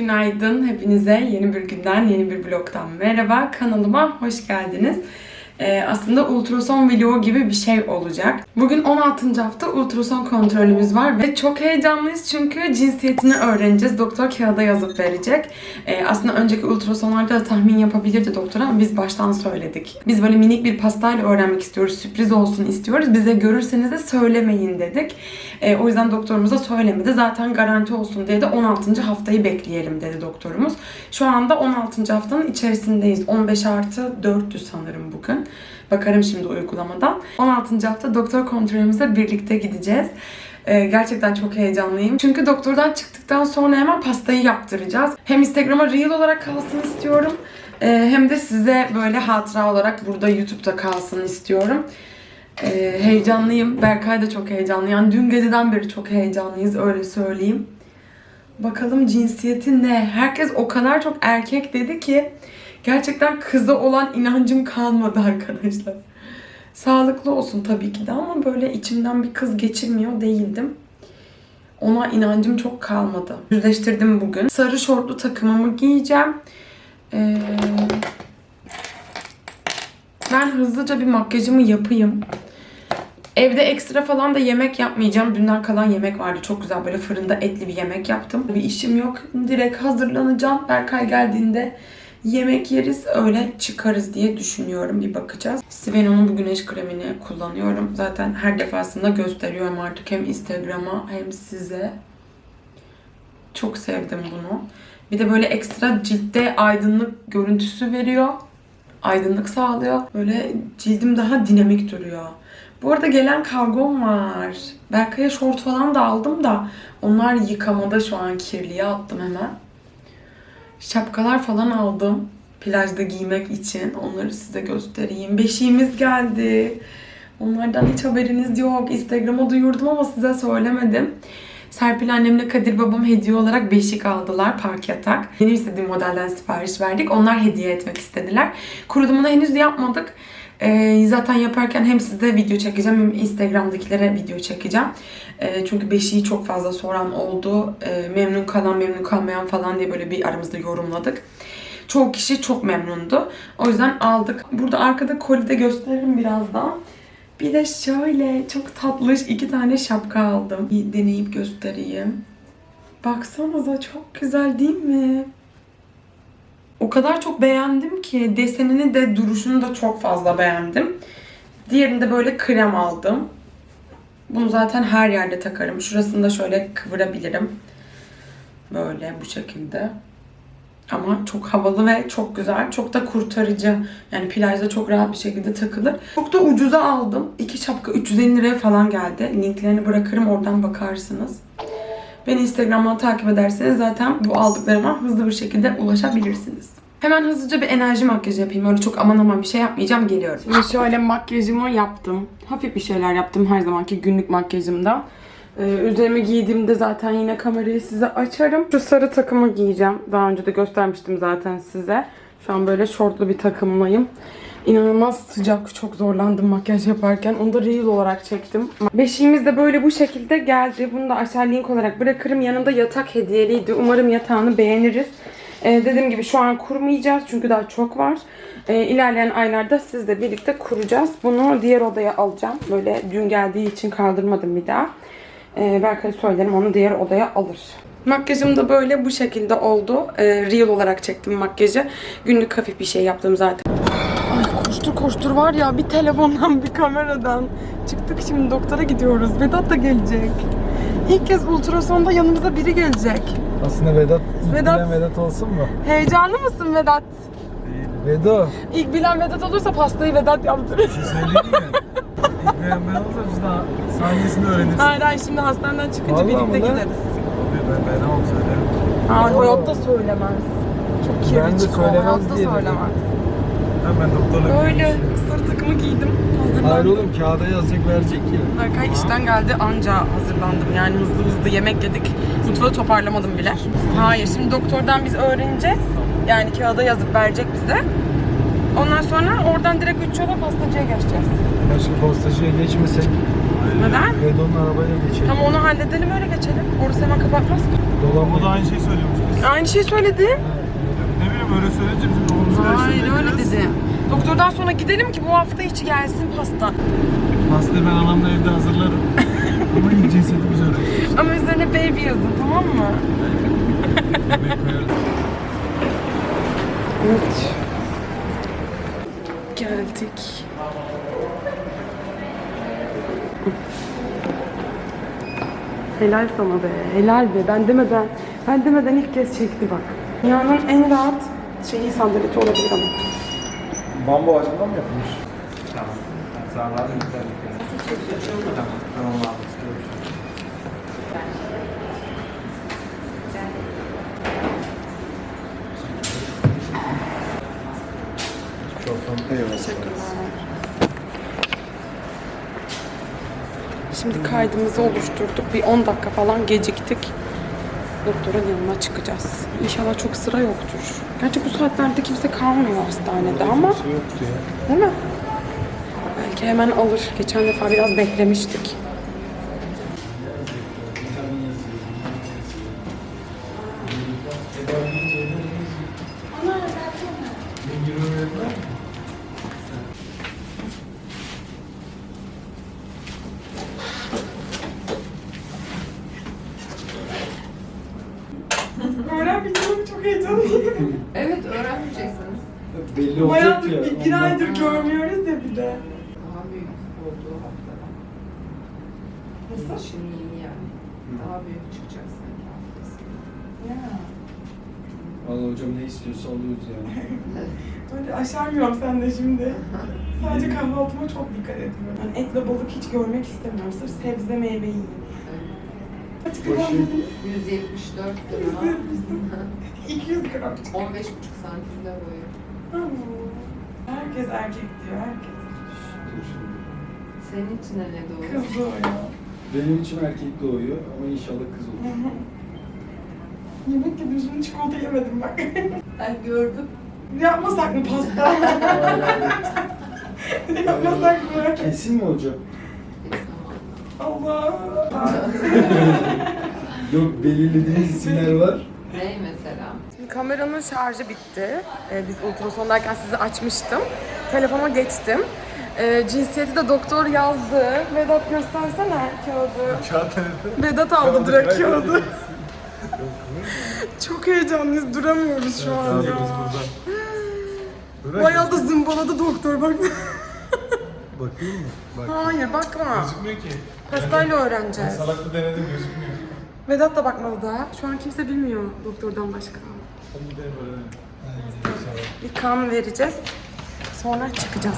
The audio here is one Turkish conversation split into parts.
günaydın hepinize. Yeni bir günden, yeni bir vlogtan merhaba. Kanalıma hoş geldiniz. Ee, aslında ultrason vlogu gibi bir şey olacak. Bugün 16. hafta ultrason kontrolümüz var ve çok heyecanlıyız çünkü cinsiyetini öğreneceğiz. Doktor kağıda yazıp verecek. Ee, aslında önceki ultrasonlarda da tahmin yapabilirdi doktor ama biz baştan söyledik. Biz böyle minik bir pastayla öğrenmek istiyoruz, sürpriz olsun istiyoruz. Bize görürseniz de söylemeyin dedik. Ee, o yüzden doktorumuza söylemedi. Zaten garanti olsun diye de 16. haftayı bekleyelim dedi doktorumuz. Şu anda 16. haftanın içerisindeyiz. 15 artı 4'tü sanırım bugün. Bakarım şimdi uygulamadan. 16. hafta doktor kontrolümüze birlikte gideceğiz. Ee, gerçekten çok heyecanlıyım. Çünkü doktordan çıktıktan sonra hemen pastayı yaptıracağız. Hem Instagram'a reel olarak kalsın istiyorum. ee, hem de size böyle hatıra olarak burada YouTube'da kalsın istiyorum. Ee, heyecanlıyım. Berkay da çok heyecanlı. Yani dün geceden beri çok heyecanlıyız öyle söyleyeyim. Bakalım cinsiyeti ne? Herkes o kadar çok erkek dedi ki gerçekten kıza olan inancım kalmadı arkadaşlar. Sağlıklı olsun tabii ki de ama böyle içimden bir kız geçirmiyor değildim. Ona inancım çok kalmadı. Yüzleştirdim bugün. Sarı şortlu takımımı giyeceğim. Ee, ben hızlıca bir makyajımı yapayım. Evde ekstra falan da yemek yapmayacağım. Dünden kalan yemek vardı. Çok güzel böyle fırında etli bir yemek yaptım. Bir işim yok. Direkt hazırlanacağım. Berkay geldiğinde yemek yeriz. Öyle çıkarız diye düşünüyorum. Bir bakacağız. Siveno'nun bu güneş kremini kullanıyorum. Zaten her defasında gösteriyorum artık. Hem Instagram'a hem size. Çok sevdim bunu. Bir de böyle ekstra ciltte aydınlık görüntüsü veriyor. Aydınlık sağlıyor. Böyle cildim daha dinamik duruyor. Bu arada gelen kargom var. Berkay'a şort falan da aldım da onlar yıkamada şu an kirliye attım hemen. Şapkalar falan aldım. Plajda giymek için. Onları size göstereyim. Beşiğimiz geldi. Onlardan hiç haberiniz yok. Instagram'a duyurdum ama size söylemedim. Serpil annemle Kadir babam hediye olarak beşik aldılar park yatak. Benim istediğim modelden sipariş verdik. Onlar hediye etmek istediler. Kurulumunu henüz yapmadık. Ee, zaten yaparken hem size video çekeceğim hem Instagram'dakilere video çekeceğim. Ee, çünkü beşiği çok fazla soran oldu. Ee, memnun kalan memnun kalmayan falan diye böyle bir aramızda yorumladık. Çoğu kişi çok memnundu. O yüzden aldık. Burada arkada kolide gösteririm birazdan. Bir de şöyle çok tatlış iki tane şapka aldım. Bir deneyip göstereyim. Baksanıza çok güzel değil mi? O kadar çok beğendim ki desenini de duruşunu da çok fazla beğendim. Diğerini de böyle krem aldım. Bunu zaten her yerde takarım. Şurasını da şöyle kıvırabilirim. Böyle bu şekilde. Ama çok havalı ve çok güzel. Çok da kurtarıcı. Yani plajda çok rahat bir şekilde takılır. Çok da ucuza aldım. İki şapka 350 liraya falan geldi. Linklerini bırakırım oradan bakarsınız. Beni Instagram'dan takip ederseniz zaten bu aldıklarıma hızlı bir şekilde ulaşabilirsiniz. Hemen hızlıca bir enerji makyajı yapayım. Öyle çok aman aman bir şey yapmayacağım. Geliyorum. Şimdi şöyle makyajımı yaptım. Hafif bir şeyler yaptım her zamanki günlük makyajımda. Ee, üzerime giydiğimde zaten yine kamerayı size açarım. Şu sarı takımı giyeceğim. Daha önce de göstermiştim zaten size. Şu an böyle şortlu bir takımlayım. İnanılmaz sıcak. Çok zorlandım makyaj yaparken. Onu da reel olarak çektim. Beşiğimiz de böyle bu şekilde geldi. Bunu da aşağı link olarak bırakırım. Yanında yatak hediyeliydi. Umarım yatağını beğeniriz. Ee, dediğim gibi şu an kurmayacağız. Çünkü daha çok var. Ee, ilerleyen aylarda sizle birlikte kuracağız. Bunu diğer odaya alacağım. Böyle dün geldiği için kaldırmadım bir daha. Ee, Berkay'a söylerim onu diğer odaya alır. Makyajım da böyle bu şekilde oldu. Ee, real olarak çektim makyajı. Günlük hafif bir şey yaptım zaten. Ay koştur koştur var ya bir telefondan bir kameradan. Çıktık şimdi doktora gidiyoruz. Vedat da gelecek. İlk kez ultrasonda yanımıza biri gelecek. Aslında Vedat, ilk Vedat. bilen Vedat olsun mu? Heyecanlı mısın Vedat? Vedo. İlk bilen Vedat olursa pastayı Vedat yaptırır. Bir şey söyleyeyim mi? İlk bilen ben olsam biz daha sahnesini öğreniriz. Hayır hayır şimdi hastaneden çıkınca Vallahi birlikte mi lan? gideriz. Ben, ben olsam söylerim. Hayır hayatta söylemez. Çok kirli Ben de çıkıyor. söylemez Hayatta diye dedim. söylemez. Ha, ben doktorla sarı takımı giydim. Hazırlandım. Hayır oğlum kağıda yazacak verecek ya. Berkay işten geldi anca hazırlandım. Yani hızlı hızlı yemek yedik. Mutfağı toparlamadım bile. Hayır şimdi doktordan biz öğreneceğiz. Yani kağıda yazıp verecek bize. Ondan sonra oradan direkt üç yola pastacıya geçeceğiz. Ya şimdi postacıya geçmesek Neden? Vedo'nun arabayla geçelim. Tamam onu halledelim öyle geçelim. Orası hemen kapatmaz ki. Dolan O da aynı şeyi söylüyormuş. Biz Aynı şey söyledi. Ne bileyim öyle söyleyince bizim Hayır öyle Doktordan sonra gidelim ki bu hafta içi gelsin pasta. Pastayı ben anamla evde hazırlarım. Ama ilk cinsiyetimiz öyle. Ama üzerine baby yazın tamam mı? Evet. Geldik. Helal sana be. Helal be. Ben demeden, ben demeden ilk kez çekti bak. Dünyanın en rahat şeyi sandaleti olabilir ama. Bambu ağacından mı yapılmış? Tamam. Sağ ol abi. Tamam. Tamam abi. Şimdi kaydımızı oluşturduk. Bir 10 dakika falan geciktik. Doktorun yanına çıkacağız. İnşallah çok sıra yoktur. Gerçi bu saatlerde kimse kalmıyor hastanede ama Yoktu ya. değil mi? Belki hemen alır. Geçen defa biraz beklemiştik. Vallahi hocam ne istiyorsa alıyoruz yani. Öyle aşarmıyorum sen de şimdi. Sadece kahvaltıma çok dikkat ediyorum. Yani etle balık hiç görmek istemiyorum. Sırf sebze meyve yiyeyim. Kaç gram dedin? 174 lira. 200 gram. 15,5 santimde boyu. Hmm. Herkes erkek diyor, herkes. Senin için ne doğru? Kız doğuyor. Benim için erkek doğuyor ama inşallah kız olur. Yemek yedim şimdi çikolata yemedim bak. Ben gördüm. Yapmasak mı pasta? Yapmasak mı? Kesin mi hocam? Allah. Yok belirlediğiniz isimler var. Ne mesela? Kameranın şarjı bitti. Ee, biz ultrasondayken sizi açmıştım. Telefona geçtim. Ee, cinsiyeti de doktor yazdı. Vedat göstersene kağıdı. Vedat aldı direkt kağıdı. Çok heyecanlıyız, duramıyoruz şu an ya. Bayağı da zımbaladı doktor bak. Bakayım mı? Bak. Hayır bakma. Gözükmüyor ki. Pastayla öğreneceğiz. Salaklı denedim gözükmüyor. Vedat da bakmadı daha. Şu an kimse bilmiyor doktordan başka. Bir kan vereceğiz. Sonra çıkacağız.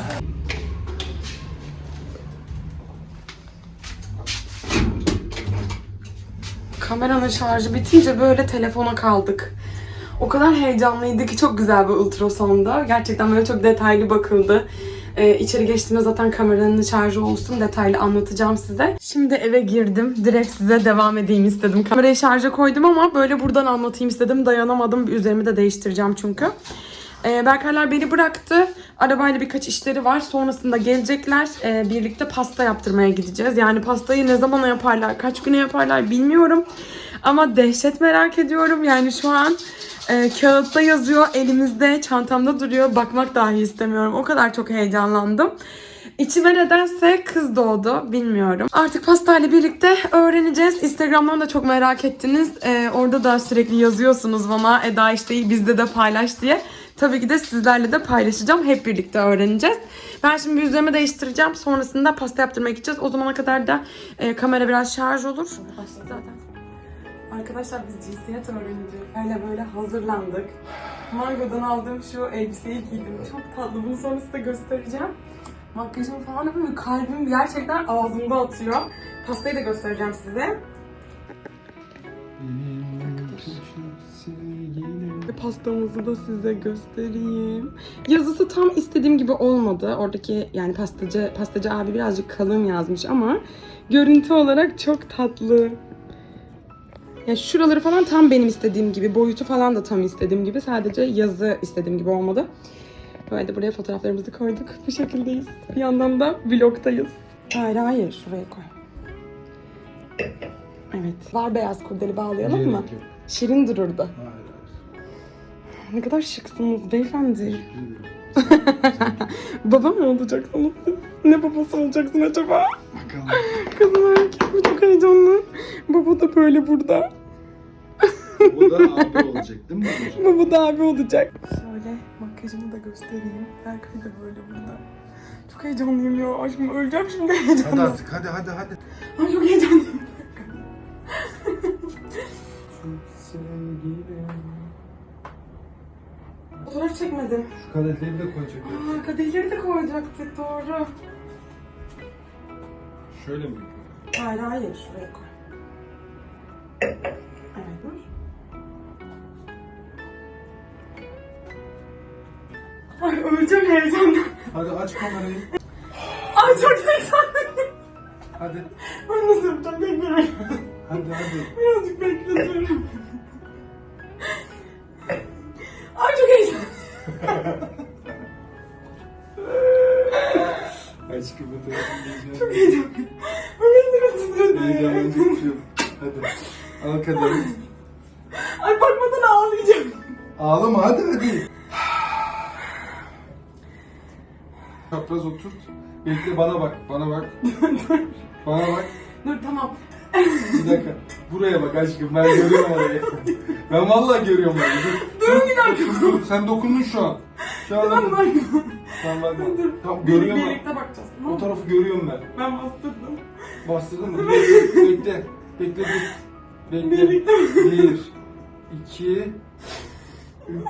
Kameranın şarjı bitince böyle telefona kaldık. O kadar heyecanlıydı ki çok güzel bir ultrasonda. Gerçekten böyle çok detaylı bakıldı. Ee, içeri geçtiğimde zaten kameranın şarjı olsun detaylı anlatacağım size. Şimdi eve girdim. Direkt size devam edeyim istedim. Kamerayı şarja koydum ama böyle buradan anlatayım istedim. Dayanamadım. Üzerimi de değiştireceğim çünkü. Ee, Berkerler beni bıraktı. Arabayla birkaç işleri var. Sonrasında gelecekler. Ee, birlikte pasta yaptırmaya gideceğiz. Yani pastayı ne zamana yaparlar, kaç güne yaparlar bilmiyorum. Ama dehşet merak ediyorum. Yani şu an e, kağıtta yazıyor, elimizde, çantamda duruyor. Bakmak dahi istemiyorum. O kadar çok heyecanlandım. İçime nedense kız doğdu. Bilmiyorum. Artık pastayla birlikte öğreneceğiz. Instagram'dan da çok merak ettiniz. Ee, orada da sürekli yazıyorsunuz bana. Eda işte bizde de paylaş diye. Tabii ki de sizlerle de paylaşacağım. Hep birlikte öğreneceğiz. Ben şimdi yüzlerimi değiştireceğim. Sonrasında pasta yaptırmaya gideceğiz. O zamana kadar da e, kamera biraz şarj olur. Zaten. Arkadaşlar biz cinsiyet öğreneceğiz. Öyle böyle hazırlandık. Mango'dan aldığım şu elbiseyi giydim. Çok tatlı. Bunu sonra size göstereceğim. Makyajım falan yapıyorum. Kalbim gerçekten ağzımda atıyor. Pastayı da göstereceğim size. Pastamızı da size göstereyim. Yazısı tam istediğim gibi olmadı. Oradaki yani pastacı pastacı abi birazcık kalın yazmış ama görüntü olarak çok tatlı. Ya şuraları falan tam benim istediğim gibi. Boyutu falan da tam istediğim gibi. Sadece yazı istediğim gibi olmadı. Böyle de buraya fotoğraflarımızı koyduk. Bu şekildeyiz. Bir yandan da vlogdayız. Hayır hayır şuraya koy. Evet. Var beyaz kurdeli bağlayalım mı? Şirin dururdu. Hayır. Ne kadar şıksınız beyefendi. Baba mı olacaksınız siz? Ne babası olacaksın acaba? Bakalım. Kızım erkek mi? Çok heyecanlı. Baba da böyle burada. Bu da abi olacak değil mi? Baba da abi olacak. Şöyle makyajımı da göstereyim. Berkay da böyle burada. Çok heyecanlıyım ya. Aşkım öleceğim şimdi Hadi heyecandan. artık hadi hadi hadi. Ay çok heyecanlıyım. Fotoğraf çekmedim. Şu kadehleri de koyacak. Aa, kadehleri de koyacaktık doğru. Şöyle mi? Hayır hayır şuraya koy. Evet. Ay öleceğim heyecandan. Hadi aç kamerayı. Ay çok heyecanlıyım. Hadi. Ben nasıl yapacağım bilmiyorum. Hadi hadi. Birazcık bekletiyorum. Aşkım bu tarafın Çok heyecanlıyım. Heyecanlanacak bir şey yok. Hadi. Al kaderi. Ay bakmadan ağlayacağım. Ağlama hadi hadi. Çapraz oturt. Bekle bana bak, bana bak. bana bak. Dur tamam. Bir dakika. Buraya bak aşkım. Ben görüyorum orayı. Ben vallahi görüyorum. Dur. Durun bir dakika. Dur, dur. Sen dokundun şu an. Şu an Tamam bak. Tamam bak. Dur. Tamam görüyorum ben. Birlikte bakacağız. Tamam O mı? tarafı görüyorum ben. Ben bastırdım. Bastırdın mı? Bekle. Bekle. Bekle. Bekle. Birlikte. Bir. iki, Üç.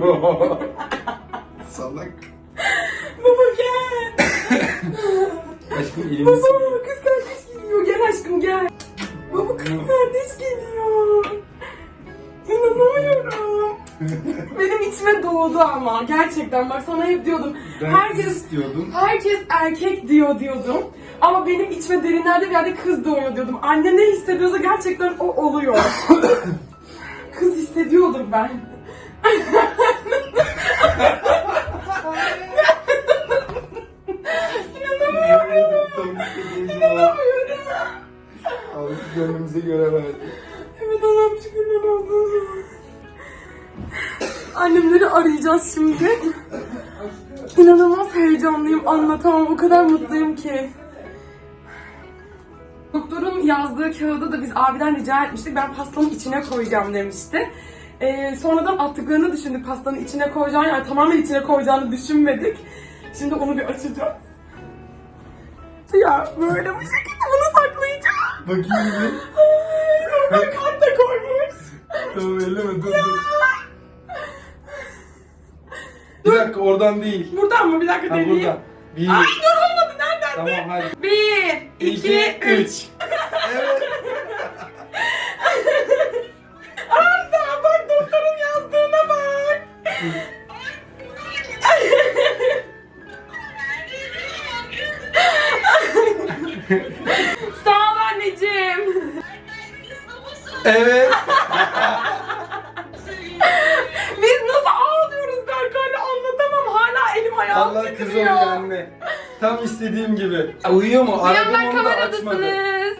Salak. Baba gel. Aşkım elini Baba kız kardeş geliyor. Gel aşkım gel. Baba kız kardeş geliyor. İnanamıyorum. Benim içime doğdu ama gerçekten bak sana hep diyordum. Ben herkes istiyordum. herkes erkek diyor diyordum. Ama benim içime derinlerde bir yerde kız doğuyor diyordum. Anne ne hissediyorsa gerçekten o oluyor. kız hissediyordum ben. Allah gönlümüze göre verdi. Evet Allah'ım şükürler. Annemleri arayacağız şimdi. İnanılmaz heyecanlıyım anlatamam. O kadar mutluyum ki. Doktorun yazdığı kağıdı da biz abiden rica etmiştik. Ben pastanın içine koyacağım demişti. Ee, sonradan attıklarını düşündük pastanın içine koyacağını. Yani tamamen içine koyacağını düşünmedik. Şimdi onu bir açacağım. Ya böyle bu şekilde. Bakayım bir. Orada kan da koymuş. Tamam elleme dur dur. Bir dakika oradan değil. Buradan mı? Bir dakika Ha deneyeyim. buradan. Bir. Ay dur olmadı. Nereden? Tamam hadi. Bir, iki, İki, üç. üç. Evet. Arda bak doktorun yazdığına bak. Evet. Biz nasıl ağlıyoruz Berkay'la anlatamam. Hala elim ayağım Allah kız titriyor. oluyor anne. Tam istediğim gibi. Uyuyor mu? Bir Aradım yandan onu da açmadı. kameradasınız.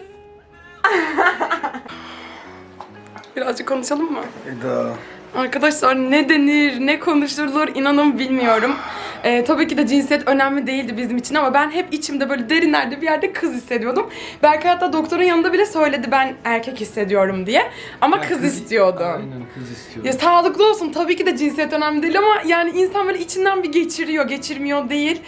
Birazcık konuşalım mı? Eda. Arkadaşlar ne denir, ne konuşulur inanın bilmiyorum. Ee, tabii ki de cinsiyet önemli değildi bizim için ama ben hep içimde böyle derinlerde bir yerde kız hissediyordum. Belki hatta doktorun yanında bile söyledi ben erkek hissediyorum diye. Ama Ya kız, istiyordu. Aynen kız istiyordu. Ya sağlıklı olsun tabii ki de cinsiyet önemli değil ama yani insan böyle içinden bir geçiriyor, geçirmiyor değil.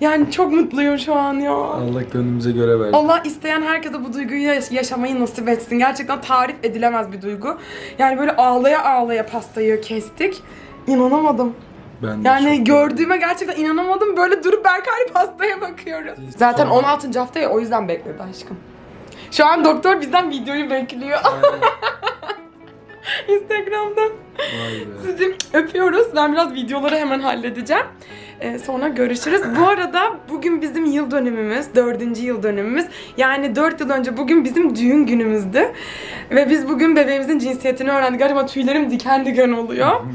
Yani çok mutluyum şu an ya. Allah gönlümüze göre versin. Allah isteyen herkese bu duyguyu yaş- yaşamayı nasip etsin. Gerçekten tarif edilemez bir duygu. Yani böyle ağlaya ağlaya pastayı kestik. İnanamadım. Ben de Yani çok- gördüğüme gerçekten inanamadım. Böyle durup Berkay pastaya bakıyoruz. Zaten 16. haftaya o yüzden bekledi aşkım. Şu an doktor bizden videoyu bekliyor. Instagram'dan. Vay be. Sizi öpüyoruz. Ben biraz videoları hemen halledeceğim. Ee, sonra görüşürüz. Bu arada bugün bizim yıl dönümümüz. Dördüncü yıl dönümümüz. Yani dört yıl önce bugün bizim düğün günümüzdü. Ve biz bugün bebeğimizin cinsiyetini öğrendik. Acaba tüylerim diken diken oluyor.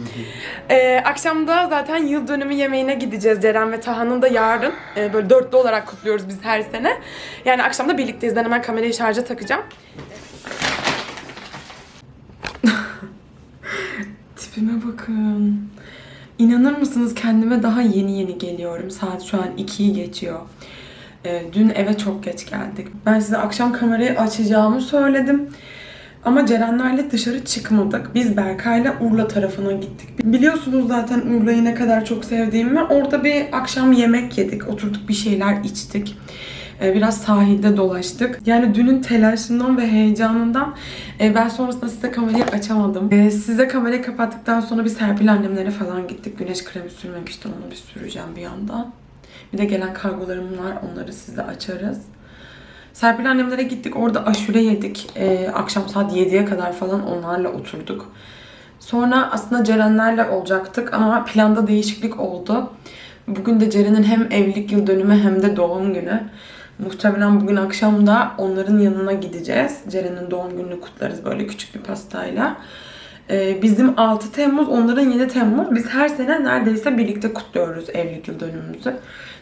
Ee, akşamda zaten yıl dönümü yemeğine gideceğiz. Ceren ve Taha'nın da yarın. Ee, böyle dörtlü olarak kutluyoruz biz her sene. Yani akşamda birlikteyiz. Ben hemen kamerayı şarja takacağım. Tipime bakın. İnanır mısınız kendime daha yeni yeni geliyorum. Saat şu an 2'yi geçiyor. Ee, dün eve çok geç geldik. Ben size akşam kamerayı açacağımı söyledim. Ama Cerenlerle dışarı çıkmadık. Biz Berkay'la Urla tarafına gittik. Biliyorsunuz zaten Urla'yı ne kadar çok sevdiğimi. Orada bir akşam yemek yedik. Oturduk bir şeyler içtik. Ee, Biraz sahilde dolaştık. Yani dünün telaşından ve heyecanından e, ben sonrasında size kamerayı açamadım. E, size kamerayı kapattıktan sonra bir Serpil annemlere falan gittik. Güneş kremi sürmemiştim. Onu bir süreceğim bir yandan. Bir de gelen kargolarım var. Onları size açarız. Serpil annemlere gittik. Orada aşure yedik. E, akşam saat 7'ye kadar falan onlarla oturduk. Sonra aslında Cerenlerle olacaktık ama planda değişiklik oldu. Bugün de Ceren'in hem evlilik yıl dönümü hem de doğum günü. Muhtemelen bugün akşam da onların yanına gideceğiz. Ceren'in doğum gününü kutlarız böyle küçük bir pastayla. Ee, bizim 6 Temmuz, onların 7 Temmuz. Biz her sene neredeyse birlikte kutluyoruz evlilik yıl dönümümüzü.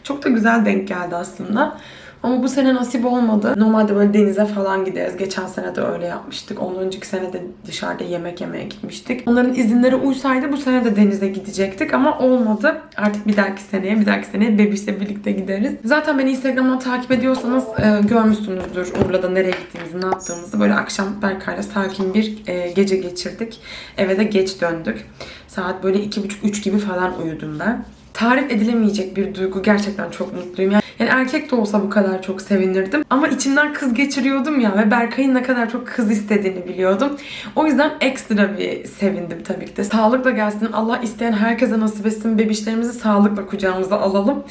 Çok da güzel denk geldi aslında. Ama bu sene nasip olmadı. Normalde böyle denize falan gideriz. Geçen sene de öyle yapmıştık. Ondan önceki sene de dışarıda yemek yemeye gitmiştik. Onların izinleri uysaydı bu sene de denize gidecektik ama olmadı. Artık bir dahaki seneye, bir dahaki seneye bebişle birlikte gideriz. Zaten beni Instagram'dan takip ediyorsanız e, görmüşsünüzdür Urla'da nereye gittiğimizi, ne yaptığımızı. Böyle akşam Berkay'la sakin bir e, gece geçirdik. Eve de geç döndük. Saat böyle iki buçuk, üç gibi falan uyudum ben. Tarif edilemeyecek bir duygu. Gerçekten çok mutluyum. Yani yani erkek de olsa bu kadar çok sevinirdim. Ama içimden kız geçiriyordum ya ve Berkay'ın ne kadar çok kız istediğini biliyordum. O yüzden ekstra bir sevindim tabii ki de. Sağlıkla gelsin. Allah isteyen herkese nasip etsin. Bebişlerimizi sağlıkla kucağımıza alalım.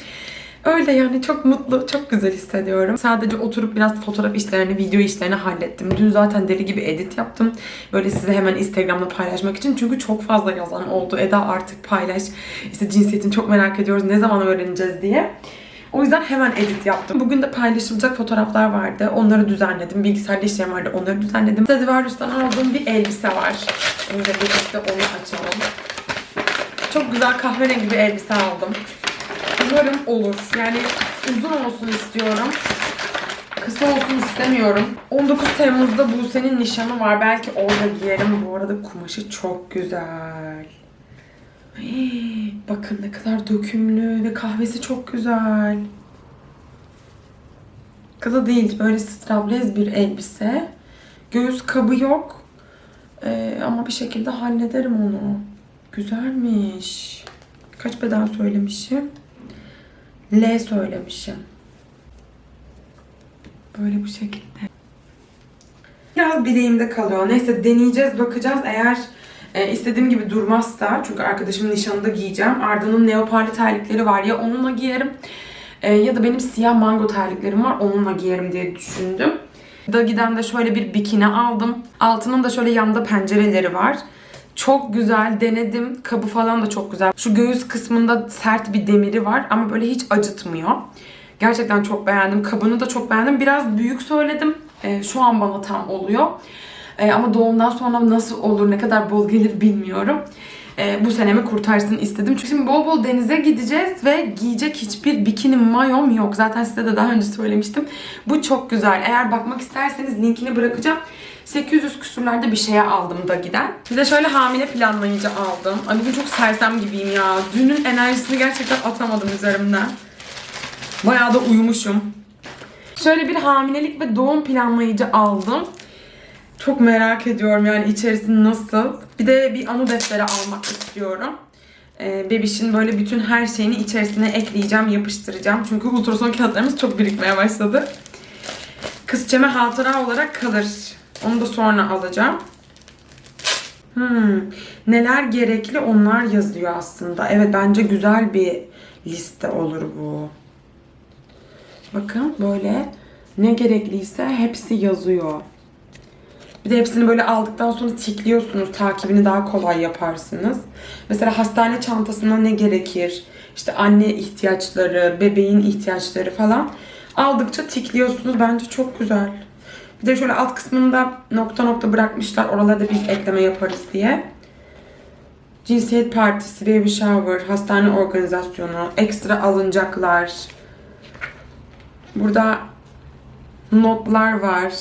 Öyle yani çok mutlu, çok güzel hissediyorum. Sadece oturup biraz fotoğraf işlerini, video işlerini hallettim. Dün zaten deli gibi edit yaptım. Böyle size hemen Instagram'da paylaşmak için. Çünkü çok fazla yazan oldu. Eda artık paylaş. İşte cinsiyetini çok merak ediyoruz. Ne zaman öğreneceğiz diye. O yüzden hemen edit yaptım. Bugün de paylaşılacak fotoğraflar vardı. Onları düzenledim. Bilgisayarda işlerim vardı. Onları düzenledim. Stradivarius'tan aldığım bir elbise var. Şimdi birlikte onu açalım. Çok güzel kahverengi bir elbise aldım. Umarım olur. Yani uzun olsun istiyorum. Kısa olsun istemiyorum. 19 Temmuz'da Buse'nin nişanı var. Belki orada giyerim. Bu arada kumaşı çok güzel. Bakın ne kadar dökümlü ve kahvesi çok güzel. Kısa değil. Böyle straplez bir elbise. Göğüs kabı yok. Ee, ama bir şekilde hallederim onu. Güzelmiş. Kaç beden söylemişim? L söylemişim. Böyle bu şekilde. Biraz bileğimde kalıyor. Neyse deneyeceğiz, bakacağız. Eğer e, istediğim gibi durmazsa, çünkü arkadaşımın nişanında giyeceğim. Arda'nın leoparlı terlikleri var ya onunla giyerim. E, ya da benim siyah mango terliklerim var onunla giyerim diye düşündüm. Dagi'den de şöyle bir bikini aldım. Altının da şöyle yanda pencereleri var. Çok güzel denedim. Kabı falan da çok güzel. Şu göğüs kısmında sert bir demiri var ama böyle hiç acıtmıyor. Gerçekten çok beğendim. Kabını da çok beğendim. Biraz büyük söyledim. Ee, şu an bana tam oluyor. Ee, ama doğumdan sonra nasıl olur, ne kadar bol gelir bilmiyorum. Ee, bu senemi kurtarsın istedim. Çünkü şimdi bol bol denize gideceğiz ve giyecek hiçbir bikini mayom yok. Zaten size de daha önce söylemiştim. Bu çok güzel. Eğer bakmak isterseniz linkini bırakacağım. 800 küsurlarda bir şeye aldım da giden. Bir de şöyle hamile planlayıcı aldım. Ay bugün çok sersem gibiyim ya. Dünün enerjisini gerçekten atamadım üzerimden. Bayağı da uyumuşum. Şöyle bir hamilelik ve doğum planlayıcı aldım. Çok merak ediyorum yani içerisi nasıl. Bir de bir anı defteri almak istiyorum. Ee, bebişin böyle bütün her şeyini içerisine ekleyeceğim, yapıştıracağım. Çünkü ultrason kağıtlarımız çok birikmeye başladı. Kızçeme hatıra olarak kalır. Onu da sonra alacağım. Hmm, neler gerekli onlar yazıyor aslında. Evet bence güzel bir liste olur bu. Bakın böyle ne gerekliyse hepsi yazıyor. Bir de hepsini böyle aldıktan sonra tikliyorsunuz. Takibini daha kolay yaparsınız. Mesela hastane çantasına ne gerekir? İşte anne ihtiyaçları, bebeğin ihtiyaçları falan. Aldıkça tikliyorsunuz. Bence çok güzel. Bir de şöyle alt kısmında nokta nokta bırakmışlar. Oralara da biz ekleme yaparız diye. Cinsiyet partisi, baby shower, hastane organizasyonu, ekstra alınacaklar. Burada notlar var.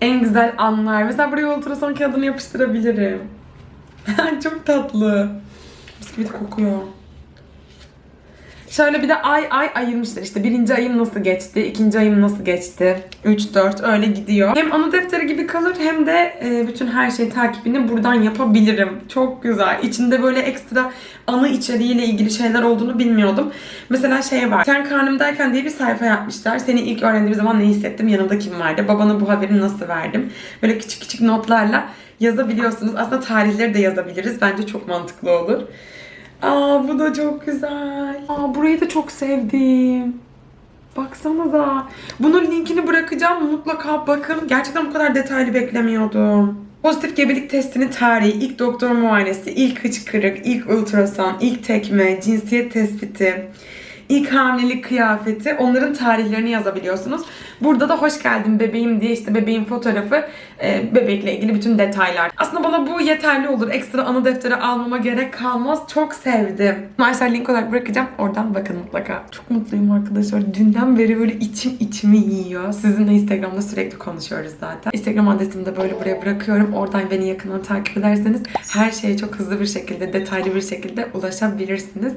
En güzel anlar. Mesela buraya ultrason kağıdını yapıştırabilirim. Çok tatlı. Bisküvit kokuyor. Şöyle bir de ay ay ayırmışlar. İşte birinci ayım nasıl geçti, ikinci ayım nasıl geçti, 3, 4 öyle gidiyor. Hem anı defteri gibi kalır hem de e, bütün her şey takibini buradan yapabilirim. Çok güzel. İçinde böyle ekstra anı içeriğiyle ilgili şeyler olduğunu bilmiyordum. Mesela şey var. Sen karnımdayken diye bir sayfa yapmışlar. Seni ilk öğrendiğim zaman ne hissettim, yanımda kim vardı, babana bu haberi nasıl verdim. Böyle küçük küçük notlarla yazabiliyorsunuz. Aslında tarihleri de yazabiliriz. Bence çok mantıklı olur. Aa bu da çok güzel. Aa burayı da çok sevdim. Baksanıza. Bunun linkini bırakacağım. Mutlaka bakın. Gerçekten bu kadar detaylı beklemiyordum. Pozitif gebelik testinin tarihi, ilk doktor muayenesi, ilk hıçkırık, ilk ultrason, ilk tekme, cinsiyet tespiti, ilk hamilelik kıyafeti onların tarihlerini yazabiliyorsunuz. Burada da hoş geldin bebeğim diye işte bebeğin fotoğrafı, e, bebekle ilgili bütün detaylar. Aslında bana bu yeterli olur. Ekstra anı defteri almama gerek kalmaz. Çok sevdim. Aşağı link olarak bırakacağım. Oradan bakın mutlaka. Çok mutluyum arkadaşlar. Dünden beri böyle içim içimi yiyor. Sizinle Instagram'da sürekli konuşuyoruz zaten. Instagram adresimi de böyle buraya bırakıyorum. Oradan beni yakından takip ederseniz her şeye çok hızlı bir şekilde, detaylı bir şekilde ulaşabilirsiniz.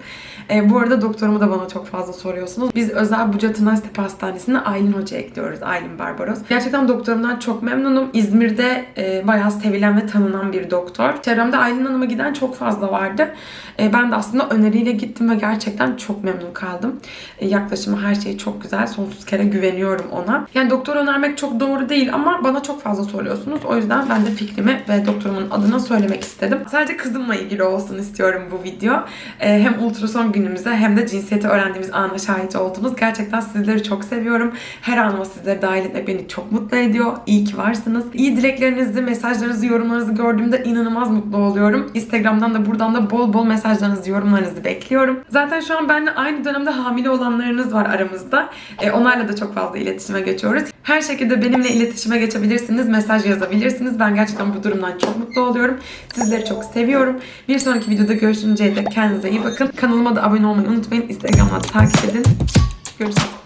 E, bu arada doktorumu da bana çok fazla soruyorsunuz. Biz özel Buca Tırnak Tepe Hastanesi'ne Aylin Hoca ekliyoruz. Aylin Barbaros. Gerçekten doktorumdan çok memnunum. İzmir'de e, bayağı sevilen ve tanınan bir doktor. Çevremde Aylin Hanım'a giden çok fazla vardı. E, ben de aslında öneriyle gittim ve gerçekten çok memnun kaldım. E, yaklaşımı her şey çok güzel. Sonsuz kere güveniyorum ona. Yani doktor önermek çok doğru değil ama bana çok fazla soruyorsunuz. O yüzden ben de fikrimi ve doktorumun adına söylemek istedim. Sadece kızımla ilgili olsun istiyorum bu video. E, hem ultrason günümüze hem de cinsiyeti öğrendiğimiz ana şahit oldunuz. Gerçekten sizleri çok seviyorum. Her anıma sizleri dahil etmek beni çok mutlu ediyor. İyi ki varsınız. İyi dileklerinizi, mesajlarınızı, yorumlarınızı gördüğümde inanılmaz mutlu oluyorum. Instagram'dan da buradan da bol bol mesajlarınızı, yorumlarınızı bekliyorum. Zaten şu an benimle aynı dönemde hamile olanlarınız var aramızda. E, onlarla da çok fazla iletişime geçiyoruz. Her şekilde benimle iletişime geçebilirsiniz, mesaj yazabilirsiniz. Ben gerçekten bu durumdan çok mutlu oluyorum. Sizleri çok seviyorum. Bir sonraki videoda görüşünceye dek kendinize iyi bakın. Kanalıma da abone olmayı unutmayın. Instagram'dan takip edin. Görüşürüz.